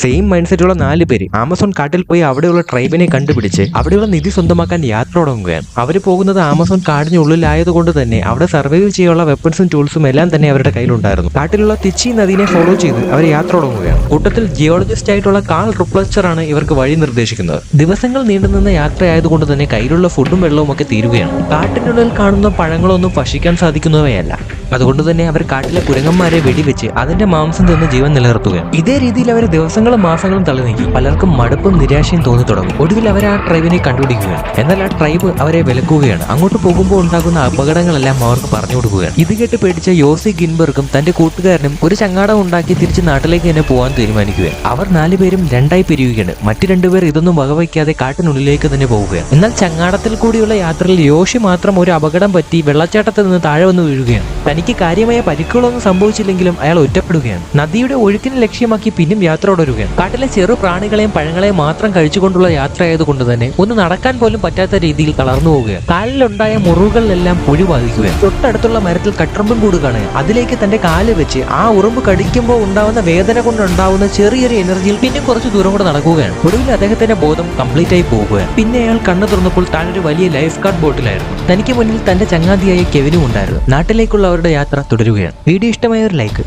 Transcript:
Same mind സെറ്റുള്ള നാല് പേര്. Amazon കാട്ടിൽ പോയി അവിടെയുള്ള ട്രൈബിനെ കണ്ടുപിടിച്ച് അവിടെയുള്ള നിധി സ്വന്തമാക്കാൻ യാത്ര തുടങ്ങുകയാണ്. അവർ പോകുന്നത് ആമസോൺ കാടിനുള്ളിലായതുകൊണ്ട് തന്നെ അവിടെ സർവൈവ് ചെയ്യാനുള്ള വെപ്പൺസും ടൂൾസും എല്ലാം തന്നെ അവരുടെ കയ്യിലുണ്ടായിരുന്നു. കാട്ടിലുള്ള തിച്ചി നദിനെ ഫോളോ ചെയ്ത് അവർ യാത്ര തുടങ്ങുകയാണ്. കൂട്ടത്തിൽ ജിയോളജിസ്റ്റ് ആയിട്ടുള്ള കാൾ റിപ്ലച്ചർ ആണ് ഇവർക്ക് വഴി നിർദ്ദേശിക്കുന്നത്. ദിവസങ്ങൾ നീണ്ടുനിന്ന യാത്രയായതുകൊണ്ട് തന്നെ കയ്യിലുള്ള ഫുഡും വെള്ളവും ഒക്കെ തീരുകയാണ്. കാട്ടിനുള്ളിൽ കാണുന്ന പഴങ്ങളൊന്നും ഭക്ഷിക്കാൻ സാധിക്കുന്നവയല്ല. അതുകൊണ്ട് തന്നെ അവർ കാട്ടിലെ കുരങ്ങന്മാരെ വെടിവെച്ച് അതിന്റെ മാംസം തിന്ന് ജീവൻ നിലനിർത്തുകയാണ്. ഇതേ രീതിയിൽ അവർ ദിവസങ്ങളും മാസങ്ങളും തള്ളി നീക്കി. പലർക്കും മടുപ്പും നിരാശയും തോന്നി തുടങ്ങും. ഒടുവിൽ അവർ ആ ട്രൈബിനെ കണ്ടുപിടിക്കുകയാണ്. എന്നാൽ ആ ട്രൈബ് അവരെ വിലക്കുകയാണ്. അങ്ങോട്ട് പോകുമ്പോൾ ഉണ്ടാകുന്ന അപകടങ്ങളെല്ലാം അവർക്ക് പറഞ്ഞു കൊടുക്കുകയാണ്. ഇത് കേട്ട് പേടിച്ച യോസി ഗിൻബർഗും തന്റെ കൂട്ടുകാരനും ഒരു ചങ്ങാടം ഉണ്ടാക്കി തിരിച്ച് നാട്ടിലേക്ക് തന്നെ പോകാൻ തീരുമാനിക്കുകയാണ്. അവർ നാലുപേരും രണ്ടായി പിരിയുകയാണ്. മറ്റു രണ്ടുപേർ ഇതൊന്നും വകവയ്ക്കാതെ കാട്ടിനുള്ളിലേക്ക് തന്നെ പോവുകയാണ്. എന്നാൽ ചങ്ങാടത്തിൽ കൂടിയുള്ള യാത്രയിൽ യോഷി മാത്രം ഒരു അപകടം പറ്റി വെള്ളച്ചാട്ടത്തിൽ നിന്ന് താഴെ വന്ന് വീഴുകയാണ്. തനിക്ക് കാര്യമായ പരിക്കുകളൊന്നും സംഭവിച്ചില്ലെങ്കിലും അയാൾ ഒറ്റപ്പെടുകയാണ്. നദിയുടെ ഒഴുക്കിനെ ലക്ഷ്യമാക്കി പിന്നും യാത്ര തുടരുകയാണ്. കാട്ടിലെ ചെറു പ്രാണികളെയും പഴങ്ങളെയും മാത്രം കഴിച്ചുകൊണ്ടുള്ള യാത്രയായതുകൊണ്ട് തന്നെ ഒന്ന് നടക്കാൻ പോലും പറ്റാത്ത രീതിയിൽ തളർന്നു പോവുകയാണ്. കാലിലുണ്ടായ മുറിവുകളിലെല്ലാം പുഴു ബാധിക്കുകയാണ്. തൊട്ടടുത്തുള്ള മരത്തിൽ കട്ടറമ്പും കൂട് കാണുക അതിലേക്ക് തന്റെ കാൽ വെച്ച് ആ ഉറുമ്പ് കടിക്കുമ്പോൾ ഉണ്ടാവുന്ന വേദന കൊണ്ടുണ്ടാവുന്ന ചെറിയൊരു എനർജിയിൽ പിന്നെ കുറച്ച് ദൂരം കൂടെ നടക്കുകയാണ്. ഒടുവിൽ അദ്ദേഹത്തിന്റെ ബോധം കംപ്ലീറ്റ് ആയി പോവുകയാണ് പിന്നെ അയാൾ കണ്ണു തുറന്നപ്പോൾ താനൊരു വലിയ ലൈഫ് ഗാർഡ് ബോട്ടിലായിരുന്നു. തനിക്ക് മുന്നിൽ തന്റെ ചങ്ങാതിയായ കെവിനും ഉണ്ടായിരുന്നു. നാട്ടിലേക്കുള്ള അവരുടെ യാത്ര തുടരുകയാണ്. വീഡിയോ ഇഷ്ടമായ ഒരു ലൈക്ക്